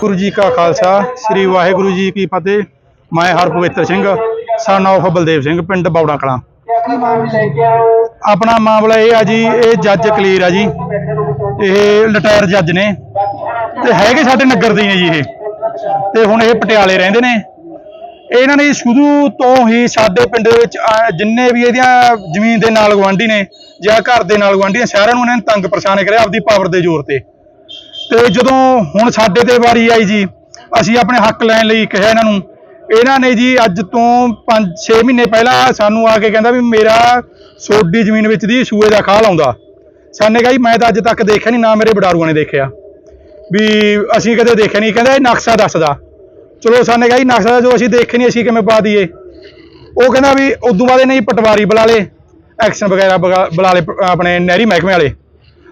ਗੁਰੂ ਜੀ ਕਾ ਖਾਲਸਾ, ਸ੍ਰੀ ਵਾਹਿਗੁਰੂ ਜੀ ਕੀ ਫਤਿਹ। ਮੈਂ ਹਰਪਵਿੱਤਰ ਸਿੰਘ ਸਨ of ਬਲਦੇਵ ਸਿੰਘ, ਪਿੰਡ ਬੌੜਾ ਕਲਾਂ। ਆਪਣਾ ਮਾਮਲਾ ਇਹ ਆ ਜੀ, ਇਹ ਜੱਜ ਕਲੀਰ ਆ ਜੀ। ਇਹ ਰਿਟਾਇਰ ਜੱਜ ਨੇ। ਤੇ ਹੈਗੇ ਸਾਡੇ ਨਗਰ ਦੇ ਨੇ ਜੀ ਇਹ। ਤੇ ਹੁਣ ਇਹ ਪਟਿਆਲੇ ਰਹਿੰਦੇ ਨੇ। ਇਹਨਾਂ ਨੇ ਸ਼ੁਰੂ ਤੋਂ ਹੀ ਸਾਡੇ ਪਿੰਡ ਦੇ ਵਿੱਚ ਜਿੰਨੇ ਵੀ ਇਹਦੀਆਂ ਜ਼ਮੀਨ ਦੇ ਨਾਲ ਗਵਾਂਢੀ ਨੇ ਜਾਂ ਘਰ ਦੇ ਨਾਲ ਗਵਾਂਢੀ ਨੇ, ਸਾਰਿਆਂ ਨੂੰ ਇਹਨਾਂ ਨੇ ਤੰਗ ਪਰੇਸ਼ਾਨ ਕਰਿਆ ਆਪਦੀ ਪਾਵਰ ਦੇ ਜ਼ੋਰ ਤੇ। ਤੇ ਜਦੋਂ ਹੁਣ ਸਾਡੇ ਤੇ ਵਾਰੀ ਆਈ ਜੀ, ਅਸੀਂ ਆਪਣੇ ਹੱਕ ਲੈਣ ਲਈ ਕਿਹਾ ਇਹਨਾਂ ਨੂੰ। ਇਹਨਾਂ ਨੇ ਜੀ ਅੱਜ ਤੋਂ 5-6 ਮਹੀਨੇ ਪਹਿਲਾਂ ਸਾਨੂੰ ਆ ਕੇ ਕਹਿੰਦਾ ਵੀ ਮੇਰਾ ਸੋਡੀ ਜ਼ਮੀਨ ਵਿੱਚ ਦੀ ਸੂਏ ਦਾ ਖਾਲ ਆਉਂਦਾ। ਸਾਨੇ ਕਹਾ ਜੀ, ਮੈਂ ਤਾਂ ਅੱਜ ਤੱਕ ਦੇਖਿਆ ਨਹੀਂ, ਨਾ ਮੇਰੇ ਬਡਾਰੂਆਂ ਨੇ ਦੇਖਿਆ। ਵੀ ਅਸੀਂ ਕਦੇ ਦੇਖਿਆ ਨਹੀਂ, ਕਹਿੰਦਾ ਇਹ ਨਕਸ਼ਾ ਦੱਸਦਾ। ਚਲੋ ਸਾਨੇ ਕਹਾ ਜੀ, ਨਕਸ਼ਾ ਜੋ ਅਸੀਂ ਦੇਖੇ ਨਹੀਂ, ਅਸੀਂ ਕਿਵੇਂ ਪਾ ਦਈਏ। ਉਹ ਕਹਿੰਦਾ ਵੀ ਉਦੋਂ ਬਾਅਦ ਇਹਨੇ ਪਟਵਾਰੀ ਬੁਲਾ ਲੇ ਐਕਸ਼ਨ ਵਗੈਰਾ ਬਗਾ- ਬੁਲਾ ਲੇ ਆਪਣੇ ਨਹਿਰੀ ਮਹਿਕਮੇ ਵਾਲੇ।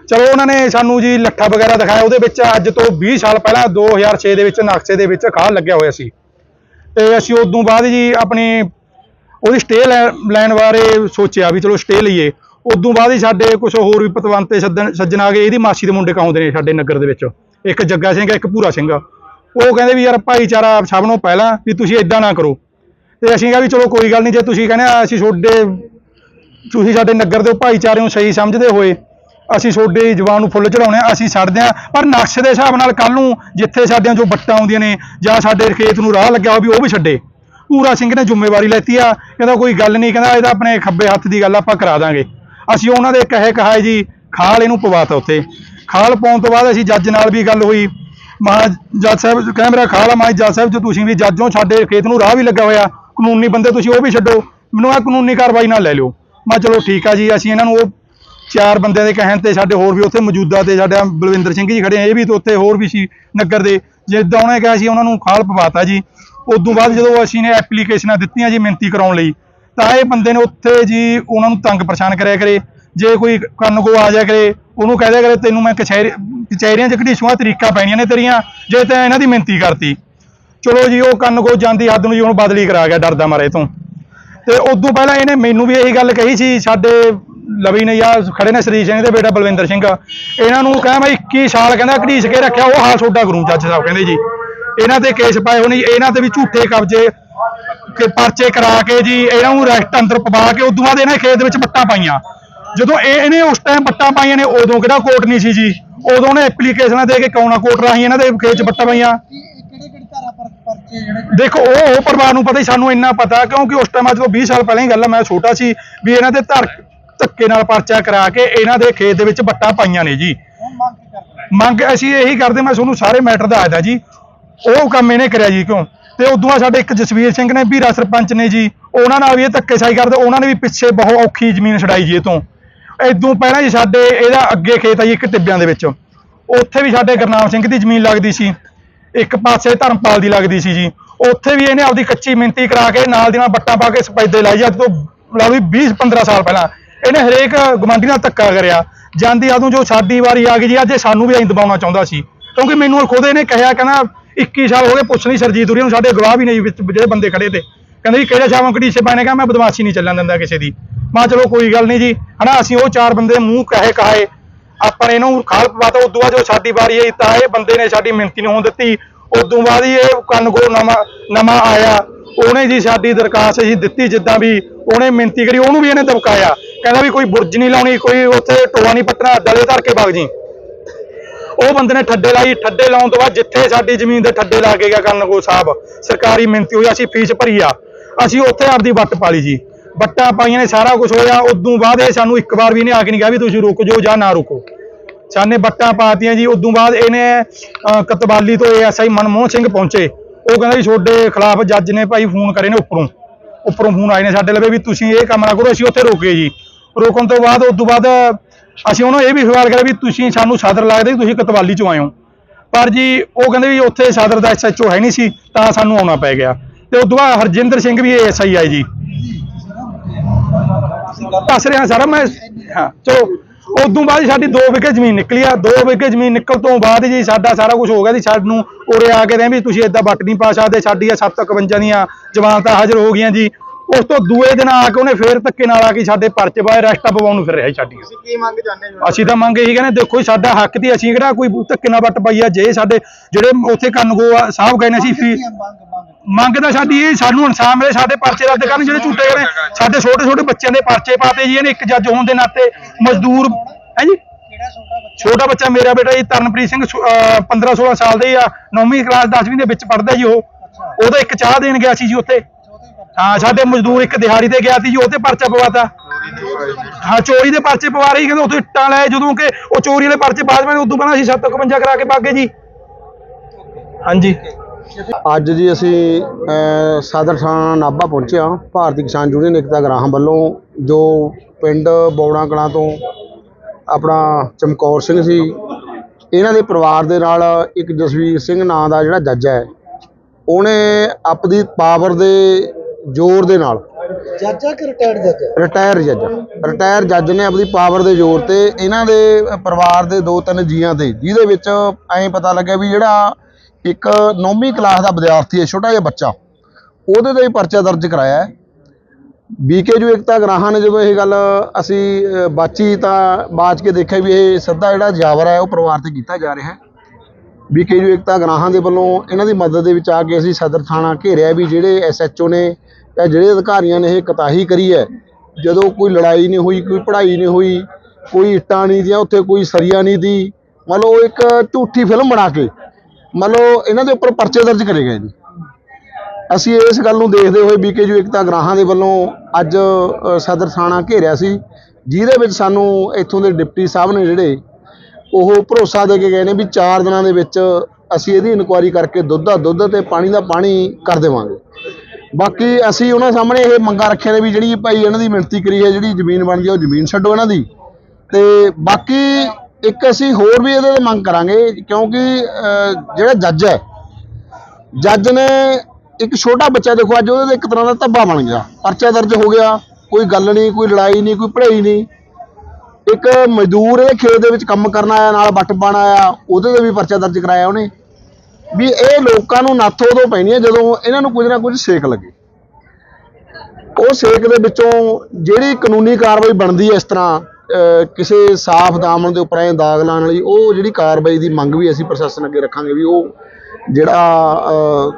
ਚਲੋ ਉਹਨਾਂ ਨੇ ਸਾਨੂੰ ਜੀ ਲੱਠਾ ਵਗੈਰਾ ਦਿਖਾਇਆ, ਉਹਦੇ ਵਿੱਚ ਅੱਜ ਤੋਂ 20 ਸਾਲ ਪਹਿਲਾਂ 2006 ਦੇ ਵਿੱਚ, ਨਕਸ਼ੇ ਦੇ ਵਿੱਚ ਖਾਲ ਲੱਗਿਆ ਹੋਇਆ ਸੀ। ਤੇ ਅਸੀਂ ਉਦੋਂ ਬਾਅਦ ਜੀ ਆਪਣੀ ਉਹਦੀ ਸਟੇ ਲੈਣ ਬਾਰੇ ਸੋਚਿਆ ਵੀ ਚਲੋ ਸਟੇ ਲਈਏ। ਉਦੋਂ ਬਾਅਦ ਹੀ ਸਾਡੇ ਕੁਝ ਹੋਰ ਵੀ ਪਤਵੰਤੇ ਸੱਜਣ ਸੱਜਣ ਆ ਗਏ, ਇਹਦੀ ਮਾਸੀ ਦੇ ਮੁੰਡੇ ਕਹਾਉਂਦੇ ਨੇ ਸਾਡੇ ਨਗਰ ਦੇ ਵਿੱਚ। ਇੱਕ ਜੱਗਾ ਸਿੰਘ ਇੱਕ ਪੂਰਾ ਸਿੰਘ ਉਹ ਕਹਿੰਦੇ ਵੀ ਯਾਰ ਭਾਈਚਾਰਾ ਸਭ ਨੂੰ ਪਹਿਲਾਂ ਵੀ ਤੁਸੀਂ ਇਦਾਂ ਨਾ ਕਰੋ। ਤੇ ਅਸੀਂ ਕਿਹਾ ਵੀ ਚਲੋ ਕੋਈ ਗੱਲ ਨਹੀਂ, ਜੇ ਤੁਸੀਂ ਕਹਿੰਦੇ ਆ ਅਸੀਂ ਤੁਹਾਡੇ, ਤੁਸੀਂ ਸਾਡੇ ਨਗਰ ਦੇ ਭਾਈਚਾਰੇ ਨੂੰ ਸਹੀ ਸਮਝਦੇ ਹੋਏ ਅਸੀਂ ਤੁਹਾਡੇ ਜਵਾਨ ਨੂੰ ਫੁੱਲ ਚੜਾਉਣੇ ਆ, ਅਸੀਂ ਛੱਡਦੇ ਆ। ਪਰ ਨਕਸ਼ ਦੇ ਹਿਸਾਬ ਨਾਲ ਕੱਲ ਨੂੰ ਜਿੱਥੇ ਸਾਡੀਆਂ ਜੋ ਬੱਟਾਂ ਆਉਂਦੀਆਂ ਨੇ ਜਾਂ ਸਾਡੇ ਖੇਤ ਨੂੰ ਰਾਹ ਲੱਗਿਆ ਹੋ ਵੀ ਉਹ ਵੀ ਛੱਡੇ। ਪੂਰਾ ਸਿੰਘ ਨੇ ਜ਼ਿੰਮੇਵਾਰੀ ਲੈਤੀ ਆ, ਕਹਿੰਦਾ ਕੋਈ ਗੱਲ ਨਹੀਂ, ਕਹਿੰਦਾ ਇਹਦਾ ਆਪਣੇ ਖੱਬੇ ਹੱਥ ਦੀ ਗੱਲ ਆਪਾਂ ਕਰਾ ਦਾਂਗੇ। ਅਸੀਂ ਉਹਨਾਂ ਦੇ ਕਹੇ ਕਹਾਏ ਜੀ, ਖਾਲ ਇਹਨੂੰ ਪਵਾਤਾ ਉੱਥੇ। ਖਾਲ ਪਾਉਣ ਤੋਂ ਬਾਅਦ ਅਸੀਂ ਜੱਜ ਨਾਲ ਵੀ ਗੱਲ ਹੋਈ। ਮਾ ਜੱਜ ਸਾਹਿਬ ਕਹਿੰਦਾ ਮੇਰਾ ਖਾਲ ਆ ਮੈਂ ਜੱਜ ਸਾਹਿਬ ਜੋ ਤੁਸੀਂ ਵੀ ਜੱਜ ਹੋ ਸਾਡੇ ਖੇਤ ਨੂੰ ਰਾਹ ਵੀ ਲੱਗਾ ਹੋਇਆ, ਕਾਨੂੰਨੀ ਬੰਦੇ ਤੁਸੀਂ ਉਹ ਵੀ ਛੱਡੋ। ਮੈਨੂੰ ਆ ਕਾਨੂੰਨੀ ਕਾਰਵਾਈ ਨਾਲ ਲੈ ਲਿਓ। ਮੈਂ ਚਲੋ ਠੀਕ ਆ ਜੀ, ਅਸੀਂ ਇਹਨਾਂ ਨੂੰ ਉਹ ਚਾਰ ਬੰਦਿਆਂ ਦੇ ਕਹਿਣ ਤੇ ਸਾਡੇ ਹੋਰ ਵੀ ਉੱਥੇ ਮੌਜੂਦਾ ਤੇ ਸਾਡਾ ਬਲਵਿੰਦਰ ਸਿੰਘ ਜੀ ਖੜੇ ਆ, ਇਹ ਵੀ ਤੇ ਉੱਥੇ ਹੋਰ ਵੀ ਸੀ ਨਗਰ ਦੇ। ਜਿੱਦਾਂ ਉਹਨੇ ਕਿਹਾ ਸੀ, ਉਹਨਾਂ ਨੂੰ ਖਾਲ ਪਵਾਤਾ ਜੀ। ਉਦੋਂ ਬਾਅਦ ਜਦੋਂ ਅਸੀਂ ਨੇ ਐਪਲੀਕੇਸ਼ਨਾਂ ਦਿੱਤੀਆਂ ਜੀ ਮਿਹਨਤੀ ਕਰਾਉਣ ਲਈ, ਤਾਂ ਇਹ ਬੰਦੇ ਨੇ ਉੱਥੇ ਜੀ ਉਹਨਾਂ ਨੂੰ ਤੰਗ ਪਰੇਸ਼ਾਨ ਕਰਿਆ ਕਰੇ। ਜੇ ਕੋਈ ਕੰਨ ਕੋ ਆ ਜਾ ਕਰੇ, ਉਹਨੂੰ ਕਹਿ ਦਿਆ ਕਰੇ, ਤੈਨੂੰ ਮੈਂ ਕਚਹਿਰੀ, ਕਚਹਿਰੀਆਂ 'ਚ ਘੜੀਸੂਆਂ ਤਰੀਕਾ ਪੈਣੀਆਂ ਨੇ ਤੇਰੀਆਂ, ਜੇ ਤੈਂ ਇਹਨਾਂ ਦੀ ਮਿਹਨਤੀ ਕਰਤੀ। ਚਲੋ ਜੀ, ਉਹ ਕੰਨ ਕੋ ਜਾਂਦੀ ਹੱਦ ਨੂੰ ਜੀ, ਹੁਣ ਬਦਲੀ ਕਰਾ ਗਿਆ, ਡਰਦਾ ਮਾਰੇ ਤੋਂ। ਤੇ ਉਦੋਂ ਪਹਿਲਾਂ ਇਹਨੇ ਮੈਨੂੰ ਵੀ ਇਹੀ ਗੱਲ ਕਹੀ ਸੀ, ਸਾਡੇ ਲਵੀ ਨੇ ਯਾ ਖੜੇ ਨੇ ਸਰੀਰ ਸਿੰਘ ਦੇ ਬੇਟਾ ਬਲਵਿੰਦਰ ਸਿੰਘ। ਇਹਨਾਂ ਨੂੰ ਕਹਿੰਦਾ ਮੈਂ 21 ਸਾਲ ਕਹਿੰਦਾ ਘੜੀਸ ਕੇ ਰੱਖਿਆ, ਉਹ ਹਾਲ ਸੋਡਾ ਗੁਰੂ ਜੱਜ ਸਾਹਿਬ ਕਹਿੰਦੇ ਜੀ। ਇਹਨਾਂ ਤੇ ਕੇਸ ਪਾਏ ਹੋਣੇ ਇਹਨਾਂ ਤੇ ਵੀ ਝੂਠੇ ਕਬਜ਼ੇ ਕਿ ਪਰਚੇ ਕਰਾ ਕੇ ਜੀ, ਇਹਨਾਂ ਨੂੰ ਰੈਸਟ ਅੰਦਰ ਪਵਾ ਕੇ ਉਦੋਂ ਬਾਅਦ ਇਹਨਾਂ ਖੇਤ ਵਿੱਚ ਪੱਟਾਂ ਪਾਈਆਂ। ਜਦੋਂ ਇਹ ਇਹਨੇ ਉਸ ਟਾਈਮ ਪੱਟਾਂ ਪਾਈਆਂ ਨੇ, ਉਦੋਂ ਕਿਹੜਾ ਕੋਰਟ ਨਹੀਂ ਸੀ ਜੀ? ਉਦੋਂ ਨੇ ਐਪਲੀਕੇਸ਼ਨਾਂ ਦੇ ਕੇ ਕੌਣਾ ਕੋਰਟ ਰਾਹੀਂ ਇਹਨਾਂ ਦੇ ਖੇਤ 'ਚ ਪੱਟਾਂ ਪਾਈਆਂ। ਦੇਖੋ, ਉਹ ਉਹ ਪਰਿਵਾਰ ਨੂੰ ਪਤਾ ਹੀ ਸਾਨੂੰ ਇੰਨਾ ਪਤਾ, ਕਿਉਂਕਿ ਉਸ ਟਾਈਮ ਅੱਜ ਤੋਂ 20 ਸਾਲ ਪਹਿਲਾਂ ਹੀ ਗੱਲ ਹੈ, ਮੈਂ ਛੋਟਾ ਸੀ, ਵੀ ਇਹਨਾਂ ਦੇ ਧਰ ਧੱਕੇ ਨਾਲ ਪਰਚਾ ਕਰਾ ਕੇ ਇਹਨਾਂ ਦੇ ਖੇਤ ਦੇ ਵਿੱਚ ਬੱਟਾਂ ਪਾਈਆਂ ਨੇ ਜੀ। ਮੰਗ ਅਸੀਂ ਇਹੀ ਕਰਦੇ ਮੈਂ ਤੁਹਾਨੂੰ ਸਾਰੇ ਮੈਟਰ ਦਾ ਆਇਆ ਜੀ। ਉਹ ਕੰਮ ਇਹਨੇ ਕਰਿਆ ਜੀ ਕਿਉਂ? ਤੇ ਉਦੋਂ ਬਾਅਦ ਸਾਡੇ ਇੱਕ ਜਸਵੀਰ ਸਿੰਘ ਨੇ ਵੀਰਾ ਸਰਪੰਚ ਨੇ ਜੀ ਉਹਨਾਂ ਨਾਲ ਵੀ ਇਹ ਧੱਕੇਸ਼ਾਹੀ ਕਰਦੇ ਉਹਨਾਂ ਨੇ ਵੀ ਪਿੱਛੇ ਬਹੁਤ ਔਖੀ ਜ਼ਮੀਨ ਛਡਾਈ ਜੀ ਇਹ ਤੋਂ। ਇਦੋਂ ਪਹਿਲਾਂ ਜੀ ਸਾਡੇ ਇਹਦਾ ਅੱਗੇ ਖੇਤ ਆ ਜੀ ਇੱਕ ਟਿੱਬਿਆਂ ਦੇ ਵਿੱਚ। ਉੱਥੇ ਵੀ ਸਾਡੇ ਗੁਰਨਾਮ ਸਿੰਘ ਦੀ ਜ਼ਮੀਨ ਲੱਗਦੀ ਸੀ। ਇੱਕ ਪਾਸੇ ਧਰਮਪਾਲ ਦੀ ਲੱਗਦੀ ਸੀ ਜੀ। ਉੱਥੇ ਵੀ ਇਹਨੇ ਆਪਦੀ ਕੱਚੀ ਮਿੰਤੀ ਕਰਾ ਕੇ ਨਾਲ ਦੀ ਨਾਲ ਬੱਟਾਂ ਪਾ ਕੇ ਸਪੈਦੇ ਲਾਈ ਜਦ ਤੋਂ ਲਾ ਵੀ 20 15 ਸਾਲ ਪਹਿਲਾਂ। ਇਹਨੇ ਹਰੇਕ ਗਵਾਂਢੀ ਨਾਲ ਧੱਕਾ ਕਰਿਆ। ਜਾਂਦੀ ਆਦੋਂ ਜੋ ਸਾਡੀ ਵਾਰੀ ਆ ਗਈ ਜੀ, ਅੱਜ ਇਹ ਸਾਨੂੰ ਵੀ ਐਂ ਦਬਾਉਣਾ ਚਾਹੁੰਦਾ ਸੀ। ਕਿਉਂਕਿ ਮੈਨੂੰ ਖੁਦ ਇਹਨੇ ਕਹਿਆ ਕਹਿੰਦਾ 21 ਸਾਲ ਹੋ ਗਏ, ਪੁੱਛ ਨਹੀਂ ਸਰਜੀਤ ਉਰੀ ਨੂੰ ਸਾਡੇ ਗਵਾਹ ਵੀ ਨਹੀਂ ਵਿੱਚ, ਜਿਹੜੇ ਬੰਦੇ ਖੜੇ ਤੇ। ਕਹਿੰਦੇ ਜੀ, ਕਿਹੜੇ ਸ਼ਾਮ ਕੜੀਸੇ ਪਾਣੇ ਕਹਾ ਮੈਂ ਬਦਮਾਸ਼ੀ ਨਹੀਂ ਚੱਲਣ ਦਿੰਦਾ ਕਿਸੇ ਦੀ। ਮੈਂ ਚਲੋ ਕੋਈ ਗੱਲ ਨਹੀਂ ਜੀ। ਹਨਾ, ਅਸੀਂ ਉਹ ਚਾਰ ਬੰਦੇ ਮੂੰਹ ਕਹੇ ਕਹਾਏ ਆਪਾਂ ਨੇ ਇਹਨੂੰ ਖਾਲ ਪਵਾਤਾ, ਉਦੋਂ ਬਾਅਦ ਜੋ ਸਾਡੀ ਵਾਰੀ ਆਈ, ਤਾਂ ਇਹ ਬੰਦੇ ਨੇ ਸਾਡੀ ਮਿਹਨਤੀ ਨਹੀਂ ਹੋਣ ਦਿੱਤੀ। ਉਦੋਂ ਬਾਅਦ ਹੀ ਇਹ ਕੰਨ ਕੋ ਨਵਾਂ ਨਵਾਂ ਆਇਆ। ਉਹਨੇ ਜੀ ਸਾਡੀ ਦਰਖਾਸਤ ਜੀ ਦਿੱਤੀ, ਜਿੱਦਾਂ ਵੀ ਉਹਨੇ ਮਿਹਨਤੀ ਕਰੀ, ਉਹਨੂੰ ਵੀ ਇਹਨੇ ਦਬਕਾਇਆ ਕਹਿੰਦਾ ਵੀ ਕੋਈ ਬੁਰਜ ਨਹੀਂ ਲਾਉਣੀ, ਕੋਈ ਉੱਥੇ ਟੋਆ ਨਹੀਂ ਪੱਟਣਾ ਡਲੇ ਧਰ ਕੇ ਵਗ ਜੀ। ਉਹ ਬੰਦੇ ਨੇ ਠੱਡੇ ਲਾਈ, ਠੱਡੇ ਲਾਉਣ ਤੋਂ ਬਾਅਦ ਜਿੱਥੇ ਸਾਡੀ ਜ਼ਮੀਨ ਦੇ ਠੱਡੇ ਲਾ ਕੇ ਗਿਆ ਕੰਨਗੋ ਸਾਹਿਬ, ਸਰਕਾਰੀ ਮਿਹਨਤੀ ਹੋਈ ਅਸੀਂ ਫੀਸ ਭਰੀ ਆ। ਅਸੀਂ ਉੱਥੇ ਆਪਦੀ ਵੱਟ ਪਾਲੀ ਜੀ। ਵੱਟਾਂ ਪਾਈਆਂ ਨੇ, ਸਾਰਾ ਕੁਝ ਹੋਇਆ, ਉਦੋਂ ਬਾਅਦ ਇਹ ਸਾਨੂੰ ਇੱਕ ਵਾਰ ਵੀ ਨਹੀਂ ਆ ਕੇ ਨਹੀਂ ਕਿਹਾ ਵੀ ਤੁਸੀਂ ਰੁਕ ਜਾਓ ਜਾਂ ਨਾ ਰੁਕੋ। ਸਾਨੇ ਵੱਟਾਂ ਪਾਤੀਆਂ ਜੀ, ਉਦੋਂ ਬਾਅਦ ਇਹਨੇ ਕਤਵਾਲੀ ਤੋਂ ਐਸਆਈ ਮਨਮੋਹਨ ਸਿੰਘ ਪਹੁੰਚੇ। ਉਹ ਕਹਿੰਦਾ ਵੀ ਤੁਹਾਡੇ ਖਿਲਾਫ ਜੱਜ ਨੇ ਭਾਈ ਫੋਨ ਕਰੇ ਨੇ ਉੱਪਰੋਂ। ਉੱਪਰੋਂ ਫੋਨ ਆਏ ਨੇ ਸਾਡੇ ਲਵੇ ਵੀ ਤੁਸੀਂ ਇਹ ਕੰਮ ਨਾ ਕਰੋ, ਅਸੀਂ ਉੱਥੇ ਰੋਕੇ ਜੀ। ਰੋਕਣ ਤੋਂ ਬਾਅਦ ਉਦੋਂ ਬਾਅਦ ਅਸੀਂ ਉਹਨੂੰ ਇਹ ਵੀ ਸਵਾਲ ਕਰਿਆ ਵੀ ਤੁਸੀਂ ਸਾਨੂੰ ਸਦਰ ਲੱਗਦੇ ਤੁਸੀਂ ਕਤਵਾਲੀ ਚੋਂ ਆਏ ਹੋ। ਪਰ ਜੀ, ਉਹ ਕਹਿੰਦੇ ਵੀ ਉੱਥੇ ਸਦਰ ਦਾ ਐਸਐਚਓ ਹੈ ਨਹੀਂ ਸੀ, ਤਾਂ ਸਾਨੂੰ ਆਉਣਾ ਪੈ ਗਿਆ। ਤੇ ਉਦੋਂ ਬਾਅਦ ਹਰਜਿੰਦਰ ਸਿੰਘ ਵੀ ਐਸਆਈ ਆਏ ਜੀ। ਦੱਸ ਰਿਹਾ ਸਾਰਾ ਮੈਂ, ਹਾਂ, ਚਲੋ। ਉਦੋਂ ਬਾਅਦ ਜੀ ਸਾਡੀ 2 ਵਿਗੇ ਜ਼ਮੀਨ ਨਿਕਲੀ ਆ। 2 ਵਿਗੇ ਜ਼ਮੀਨ ਨਿਕਲ ਤੋਂ ਬਾਅਦ ਜੀ ਸਾਡਾ ਸਾਰਾ ਕੁਝ ਹੋ ਗਿਆ ਜੀ। ਸਾਨੂੰ ਉਰੇ ਆ ਕੇ ਦੇ ਵੀ ਤੁਸੀਂ ਏਦਾਂ ਵੱਟ ਨਹੀਂ ਪਾ ਸਕਦੇ, ਸਾਡੀਆਂ ਆ 751 ਦੀਆਂ ਜਮਾਨਤਾਂ ਹਾਜ਼ਰ ਹੋ ਗਈਆਂ ਜੀ। ਉਸ ਤੋਂ ਦੂਏ ਦਿਨ ਆ ਕੇ ਉਹਨੇ ਫੇਰ ਧੱਕੇ ਨਾਲ ਆ ਕੇ ਸਾਡੇ ਪਰਚੇ ਪਾਏ ਰੈਸਟਾ ਪਵਾਉਣ ਨੂੰ ਫਿਰ ਰਿਹਾ ਸੀ ਸਾਡੀਆਂ ਤੁਸੀਂ ਕੀ ਮੰਗ ਚਾਹੁੰਦੇ ਹੋ? ਅਸੀਂ ਤਾਂ ਮੰਗ ਇਹੀ ਕਹਿੰਦੇ ਦੇਖੋ ਜੀ ਸਾਡਾ ਹੱਕ ਦੀ ਅਸੀਂ ਕਿਹੜਾ ਕੋਈ ਧੱਕੇ ਨਾਲ ਵੱਟ ਪਾਈ ਆ ਜੇ ਸਾਡੇ ਜਿਹੜੇ ਉੱਥੇ ਕੰਨਗੋ ਆ ਸਾਹਿਬ ਗਏ ਨੇ ਸੀ ਫੀ ਮੰਗ ਤਾਂ ਸਾਡੀ ਇਹ ਸਾਨੂੰ ਇਨਸਾਫ ਮਿਲੇ ਸਾਡੇ ਪਰਚੇ ਰੱਦ ਕਰਨ ਜਿਹੜੇ ਝੂਟੇ ਗਏ ਨੇ ਸਾਡੇ ਛੋਟੇ ਛੋਟੇ ਬੱਚਿਆਂ ਦੇ ਪਰਚੇ ਪਾਤੇ ਜੀ ਇਹਨੇ ਇੱਕ ਜੱਜ ਹੋਣ ਦੇ ਨਾਤੇ ਮਜ਼ਦੂਰ ਹੈ ਜੀ? ਕਿਹੜਾ ਛੋਟਾ ਬੱਚਾ? ਛੋਟਾ ਬੱਚਾ ਮੇਰਾ ਬੇਟਾ ਜੀ ਤਰਨਪ੍ਰੀਤ ਸਿੰਘ 15 16 ਸਾਲ ਦੇ ਹੀ ਆ 9ਵੀਂ ਕਲਾਸ 10ਵੀਂ ਦੇ ਵਿੱਚ ਪੜ੍ਹਦਾ ਜੀ ਉਹ। ਉਹਦਾ ਇੱਕ ਚਾਹ ਦੇਣ ਗਿਆ ਸੀ ਜੀ ਉੱਥੇ। ਹਾਂ ਸਾਡੇ ਮਜ਼ਦੂਰ ਇੱਕ ਦਿਹਾੜੀ ਤੇ ਗਿਆ ਸੀ ਜੀ ਉਹ ਤੇ ਪਰਚਾ ਪਵਾਤਾ। ਹਾਂ ਚੋਰੀ ਦੇ ਪਰਚੇ ਪਵਾ ਰਹੀ ਕਹਿੰਦੇ ਉੱਥੇ ਇੱਟਾਂ ਲਾਏ ਜਦੋਂ ਕਿ ਉਹ ਚੋਰੀ ਵਾਲੇ ਪਰਚੇ ਬਾਅਦ ਵਿੱਚ ਉਦੋਂ ਪਹਿਲਾਂ ਅਸੀਂ 751 ਕਰਾ ਕੇ ਭਾਗੇ ਜੀ। ਹਾਂਜੀ। ਅੱਜ ਜੀ ਅਸੀਂ ਅਹ, ਸਦਰ ਥਾਣਾ ਨਾਭਾ ਪਹੁੰਚੇ ਹਾਂ। ਭਾਰਤੀ ਕਿਸਾਨ ਯੂਨੀਅਨ ਇਕਤਾ ਗ੍ਰਾਹਾਂ ਵੱਲੋਂ ਜੋ ਪਿੰਡ ਬੌੜਾ ਕਲਾਂ ਤੋਂ ਆਪਣਾ ਚਮਕੌਰ ਸਿੰਘ ਸੀ ਇਹਨਾਂ ਦੇ ਪਰਿਵਾਰ ਦੇ ਨਾਲ ਇੱਕ ਜਸਵੀਰ ਸਿੰਘ ਨਾਂ ਦਾ ਜਿਹੜਾ ਜੱਜ ਹੈ ਉਹਨੇ ਆਪਦੀ ਪਾਵਰ ਦੇ ਜ਼ੋਰ ਦੇ ਨਾਲ। ਜੱਜ ਕਿ ਰਿਟਾਇਰਡ ਜੱਜ? ਰਿਟਾਇਰ ਜੱਜ। ਰਿਟਾਇਰ ਜੱਜ ਨੇ ਆਪਣੀ ਪਾਵਰ ਦੇ ਜ਼ੋਰ ਤੇ ਇਹਨਾਂ ਦੇ ਪਰਿਵਾਰ ਦੇ ਦੋ ਤਿੰਨ ਜੀਆਂ ਤੇ ਜਿਹਦੇ ਵਿੱਚ ਐਂ ਪਤਾ ਲੱਗਿਆ ਵੀ ਜਿਹੜਾ ਇੱਕ 9ਵੀਂ ਕਲਾਸ ਦਾ ਵਿਦਿਆਰਥੀ ਹੈ ਛੋਟਾ ਜਿਹਾ ਬੱਚਾ ਉਹਦੇ ਤੇ ਹੀ ਪਰਚਾ ਦਰਜ ਕਰਾਇਆ ਹੈ। ਬੀਕੇਯੂ ਏਕਤਾ ਗ੍ਰਾਹਾਂ ਨੇ ਜਦੋਂ ਇਹ ਗੱਲ ਅਸੀਂ ਬਾਚੀ ਤਾਂ ਬਾਚ ਕੇ ਦੇਖਿਆ ਵੀ ਇਹ ਸਿੱਧਾ ਜਿਹੜਾ ਜਾਵਰ ਹੈ ਉਹ ਪਰਿਵਾਰ ਤੇ ਕੀਤਾ ਜਾ ਰਿਹਾ ਹੈ। ਬੀਕੇਯੂ ਏਕਤਾ ਗ੍ਰਾਹਾਂ ਦੇ ਵੱਲੋਂ ਇਹਨਾਂ ਦੀ ਮਦਦ ਦੇ ਵਿੱਚ ਆ ਕੇ ਅਸੀਂ ਸਦਰ ਥਾਣਾ ਘੇਰਿਆ ਵੀ ਜਿਹੜੇ ਐਸਐਚਓ ਨੇ ਜਾਂ ਜਿਹੜੇ ਅਧਿਕਾਰੀਆਂ ਨੇ ਇਹ ਕਤਾਹੀ ਕਰੀ ਹੈ, ਜਦੋਂ ਕੋਈ ਲੜਾਈ ਨਹੀਂ ਹੋਈ, ਕੋਈ ਪੜ੍ਹਾਈ ਨਹੀਂ ਹੋਈ, ਕੋਈ ਇੱਟਾਂ ਨਹੀਂ ਦੀਆਂ, ਉੱਥੇ ਕੋਈ ਸਰੀਆ ਨਹੀਂ ਦੀ, ਮੰਨ ਲਓ ਇੱਕ ਝੂਠੀ ਫਿਲਮ ਬਣਾ ਕੇ, ਮੰਨ ਲਓ ਇਹਨਾਂ ਦੇ ਉੱਪਰ ਪਰਚੇ ਦਰਜ ਕਰੇ ਗਏ ਜੀ ਅਸੀਂ ਇਸ ਗੱਲ ਨੂੰ ਦੇਖਦੇ ਹੋਏ ਬੀਕੇਯੂ ਏਕਤਾ ਗ੍ਰਾਹਾਂ ਦੇ ਵੱਲੋਂ ਅੱਜ ਸਦਰ ਥਾਣਾ ਘੇਰਿਆ ਸੀ, ਜਿਹਦੇ ਵਿੱਚ ਸਾਨੂੰ ਇੱਥੋਂ ਦੇ ਡਿਪਟੀ ਸਾਹਿਬ ਨੇ ਜਿਹੜੇ, ਉਹ ਭਰੋਸਾ ਦੇ ਕੇ ਗਏ ਨੇ ਵੀ 4 ਦਿਨਾਂ ਦੇ ਵਿੱਚ ਅਸੀਂ ਇਹਦੀ ਇਨਕੁਆਇਰੀ ਕਰਕੇ ਦੁੱਧ ਦਾ ਦੁੱਧ ਤੇ ਪਾਣੀ ਦਾ ਪਾਣੀ ਕਰ ਦੇਵਾਂਗੇ। ਬਾਕੀ ਅਸੀਂ ਉਹਨਾਂ ਸਾਹਮਣੇ ਇਹ ਮੰਗਾਂ ਰੱਖੀਆਂ ਨੇ ਵੀ ਜਿਹੜੀ ਭਾਈ ਇਹਨਾਂ ਦੀ ਮਿਹਨਤੀ ਕਰੀ ਹੈ, ਜਿਹੜੀ ਜ਼ਮੀਨ ਬਣਦੀ ਹੈ ਉਹ ਜ਼ਮੀਨ ਛੱਡੋ ਇਹਨਾਂ ਦੀ। ਤੇ ਬਾਕੀ ਇੱਕ ਅਸੀਂ ਹੋਰ ਵੀ ਇਹਦੇ ਤੇ ਮੰਗ ਕਰਾਂਗੇ, ਕਿਉਂਕਿ ਜਿਹੜਾ ਜੱਜ ਹੈ, ਜੱਜ ਨੇ ਇੱਕ ਛੋਟਾ ਬੱਚਾ ਦੇਖੋ, ਅੱਜ ਉਹਦੇ ਤੇ ਇੱਕ ਤਰ੍ਹਾਂ ਦਾ ਧੱਬਾ ਬਣ ਗਿਆ। ਪਰਚਾ ਦਰਜ ਹੋ ਗਿਆ, ਕੋਈ ਗੱਲ ਨਹੀਂ, ਕੋਈ ਲੜਾਈ ਨਹੀਂ, ਕੋਈ ਪੜ੍ਹਾਈ ਨਹੀਂ। ਇੱਕ ਮਜ਼ਦੂਰ ਇਹਦੇ ਖੇਤ ਦੇ ਵਿੱਚ ਕੰਮ ਕਰਨ ਆਇਆ, ਨਾਲ ਵੱਟ ਪਾਣ ਆਇਆ, ਉਹਦੇ ਤੇ ਵੀ ਪਰਚਾ ਦਰਜ ਕਰਾਇਆ ਉਹਨੇ। ਵੀ ਇਹ ਲੋਕਾਂ ਨੂੰ ਨੱਥ ਉਦੋਂ ਪੈਣੀ ਹੈ ਜਦੋਂ ਇਹਨਾਂ ਨੂੰ ਕੁਝ ਨਾ ਕੁਝ ਸੇਕ ਲੱਗੇ। ਉਹ ਸੇਕ ਦੇ ਵਿੱਚੋਂ ਜਿਹੜੀ ਕਾਨੂੰਨੀ ਕਾਰਵਾਈ ਬਣਦੀ ਹੈ ਇਸ ਤਰ੍ਹਾਂ ਕਿਸੇ ਸਾਫ਼ ਦਾਮਨ ਦੇ ਉੱਪਰ ਐ ਦਾਗ ਲਾਉਣ ਵਾਲੀ, ਉਹ ਜਿਹੜੀ ਕਾਰਵਾਈ ਦੀ ਮੰਗ ਵੀ ਅਸੀਂ ਪ੍ਰਸ਼ਾਸਨ ਅੱਗੇ ਰੱਖਾਂਗੇ ਵੀ ਉਹ ਜਿਹੜਾ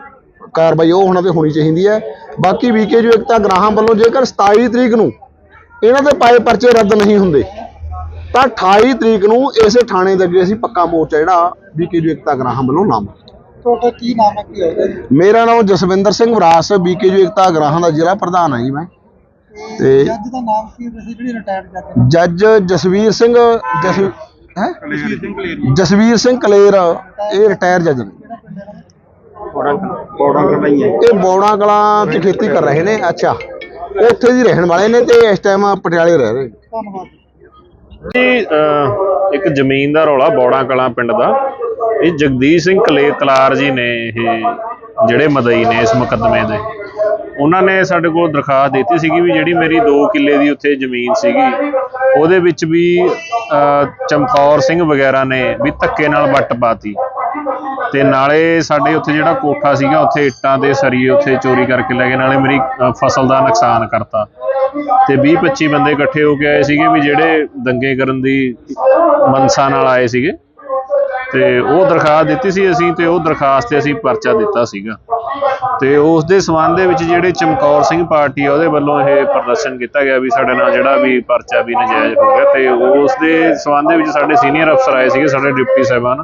ਕਾਰਵਾਈ ਉਹ ਉਹਨਾਂ ਤੇ ਹੋਣੀ ਚਾਹੀਦੀ ਹੈ। ਬਾਕੀ ਵੀਕੇ ਜੋ ਇੱਕ ਤਾਂ ਗ੍ਰਾਹਾਂ ਵੱਲੋਂ ਜੇਕਰ 27 ਤਰੀਕ ਨੂੰ ਇਹਨਾਂ ਦੇ ਪਾਏ ਪਰਚੇ ਰੱਦ ਨਹੀਂ ਹੁੰਦੇ, ਤਾਂ 28 ਤਰੀਕ ਨੂੰ ਇਸੇ ਥਾਣੇ ਦੇ ਅੱਗੇ ਅਸੀਂ ਪੱਕਾ ਮੋਰਚਾ ਜਿਹੜਾ ਵੀਕੇ ਜੋ ਏਕਤਾ ਗ੍ਰਾਹਾਂ ਵੱਲੋਂ ਲਾਵਾਂਗੇ ਤੁਹਾਡਾ ਕੀ ਨਾਮ ਹੈ ਕੀ ਹੋਗਾ ਜੀ? ਮੇਰਾ ਨਾਮ ਜਸਵਿੰਦਰ ਸਿੰਘ ਵਰਾਸ ਵੀਕੇ ਜੋ ਏਕਤਾ ਗ੍ਰਾਹਾਂ ਦਾ ਜ਼ਿਲ੍ਹਾ ਪ੍ਰਧਾਨ ਹਾਂ ਜੀ ਮੈਂ। ਤੇ ਜੱਜ ਦਾ ਨਾਮ ਕੀ ਹੈ? ਵੈਸੇ ਜਿਹੜੀ ਰਿਟਾਇਰਡ ਜੱਜ ਨੇ ਜੱਜ ਜਸਵੀਰ ਸਿੰਘ ਜਸ ਹੈ? ਜਸਵੀਰ ਸਿੰਘ ਕਲੇਰ ਇਹ ਰਿਟਾਇਰ ਜੱਜ ਨੇ। ਇਹ ਬੌੜਾ ਕਲਾਂ ਚ ਖੇਤੀ ਕਰ ਰਹੇ ਨੇ ਅੱਛਾ। ਉੱਥੇ ਦੀ ਰਹਿਣ ਵਾਲੇ ਨੇ ਤੇ ਇਸ ਟਾਈਮ ਪਟਿਆਲੇ ਰਹਿ ਰਹੇ ਨੇ। ਧੰਨਵਾਦ। ਜੀ ਅਹ, ਇੱਕ ਜ਼ਮੀਨ ਦਾ ਰੌਲਾ ਬੌੜਾ ਕਲਾਂ ਪਿੰਡ ਦਾ। ਇਹ ਜਗਦੀਸ਼ ਸਿੰਘ ਕਲੇ ਕਲਾਰ ਜੀ ਨੇ ਇਹ ਜਿਹੜੇ ਮਦਈ ਨੇ ਇਸ ਮੁਕੱਦਮੇ ਦੇ। ਉਹਨਾਂ ਨੇ ਸਾਡੇ ਕੋਲ ਦਰਖਾਸਤ ਦਿੱਤੀ ਸੀਗੀ ਵੀ ਜਿਹੜੀ ਮੇਰੀ 2 ਕਿੱਲੇ ਦੀ ਉੱਥੇ ਜ਼ਮੀਨ ਸੀਗੀ, ਉਹਦੇ ਵਿੱਚ ਵੀ ਚਮਕੌਰ ਸਿੰਘ ਵਗੈਰਾ ਨੇ ਵੀ ਧੱਕੇ ਨਾਲ ਵੱਟ ਪਾਤੀ। ਤੇ ਨਾਲੇ ਸਾਡੇ ਉੱਥੇ ਜਿਹੜਾ ਕੋਠਾ ਸੀਗਾ, ਉੱਥੇ ਇੱਟਾਂ ਦੇ ਸਰੀਏ ਉੱਥੇ ਚੋਰੀ ਕਰਕੇ ਲੈ ਗਏ, ਨਾਲੇ ਮੇਰੀ ਫਸਲ ਦਾ ਨੁਕਸਾਨ ਕਰਤਾ। ਤੇ 20 25 ਬੰਦੇ ਇਕੱਠੇ ਹੋ ਕੇ ਆਏ ਸੀਗੇ ਵੀ ਜਿਹੜੇ ਦੰਗੇ ਕਰਨ ਦੀ ਮਨਸਾ ਨਾਲ ਆਏ ਸੀਗੇ। ਤੇ ਉਹ ਦਰਖਾਸਤ ਦਿੱਤੀ ਸੀ ਅਸੀਂ ਤੇ ਉਹ ਦਰਖਾਸਤ ਤੇ ਅਸੀਂ ਪਰਚਾ ਦਿੱਤਾ ਸੀਗਾ। ਤੇ ਉਸ ਦੇ ਸਬੰਧ ਦੇ ਵਿੱਚ ਜਿਹੜੇ ਚਮਕੌਰ ਸਿੰਘ ਪਾਰਟੀ ਆ, ਉਹਦੇ ਵੱਲੋਂ ਇਹ ਪ੍ਰਦਰਸ਼ਨ ਕੀਤਾ ਗਿਆ ਵੀ ਸਾਡੇ ਨਾਲ ਜਿਹੜਾ ਵੀ ਪਰਚਾ ਵੀ ਨਜਾਇਜ਼ ਹੋ ਗਿਆ ਤੇ ਉਸ ਦੇ ਸਬੰਧ ਦੇ ਵਿੱਚ ਸਾਡੇ ਸੀਨੀਅਰ ਅਫਸਰ ਆਏ ਸੀਗੇ, ਸਾਡੇ ਡਿਪਟੀ ਸਾਹਿਬਾਨ।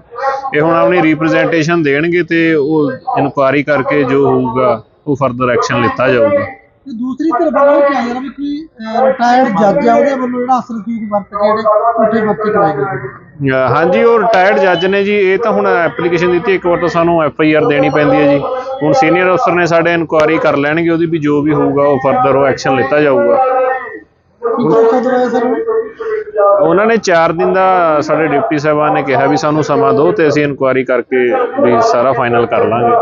ਇਹ ਹੁਣ ਆਪਣੀ ਰਿਪਰੈਜ਼ੈਂਟੇਸ਼ਨ ਦੇਣਗੇ ਤੇ ਉਹ ਇਨਕੁਆਰੀ ਕਰਕੇ ਜੋ ਹੋਊਗਾ, ਉਹ ਫਰਦਰ ਐਕਸ਼ਨ ਲਿੱਤਾ ਜਾਊਗਾ। ਤੇ ਦੂਸਰੀ ਤਰਫ ਵੱਲੋਂ ਕਿਹਾ ਜਾ ਰਿਹਾ ਵੀ ਕੋਈ ਰਿਟਾਇਰਡ ਜੱਜ ਹੈ ਉਹਦੇ ਵੱਲੋਂ ਜਿਹੜਾ ਅਸਲ ਚੀਜ਼ ਵਰਤ ਕੇ ਜਿਹੜੇ ਝੂਠੇ ਪਰਚੇ ਕਰਾਏ ਗਏ ਹਾਂਜੀ ਉਹ ਰਿਟਾਇਰਡ ਜੱਜ ਨੇ ਜੀ ਇਹ ਤਾਂ ਹੁਣ ਐਪਲੀਕੇਸ਼ਨ ਦਿੱਤੀ ਇੱਕ ਵਾਰ ਤਾਂ ਸਾਨੂੰ ਐਫ ਆਈ ਆਰ ਦੇਣੀ ਪੈਂਦੀ ਹੈ ਜੀ। ਹੁਣ ਸੀਨੀਅਰ ਅਫਸਰ ਨੇ ਸਾਡੇ ਇਨਕੁਆਰੀ ਕਰ ਲੈਣਗੇ ਉਹਦੀ ਵੀ ਜੋ ਵੀ ਹੋਊਗਾ ਉਹ ਫਰਦਰ ਉਹ ਐਕਸ਼ਨ ਲਿੱਤਾ ਜਾਊਗਾ। ਉਹਨਾਂ ਨੇ 4 ਦਿਨ ਦਾ ਸਾਡੇ ਡਿਪਟੀ ਸਾਹਿਬਾਨ ਨੇ ਕਿਹਾ ਵੀ ਸਾਨੂੰ ਸਮਾਂ ਦਿਓ ਤੇ ਅਸੀਂ ਇਨਕੁਆਰੀ ਕਰਕੇ ਵੀ ਸਾਰਾ ਫਾਈਨਲ ਕਰ ਲਾਂਗੇ।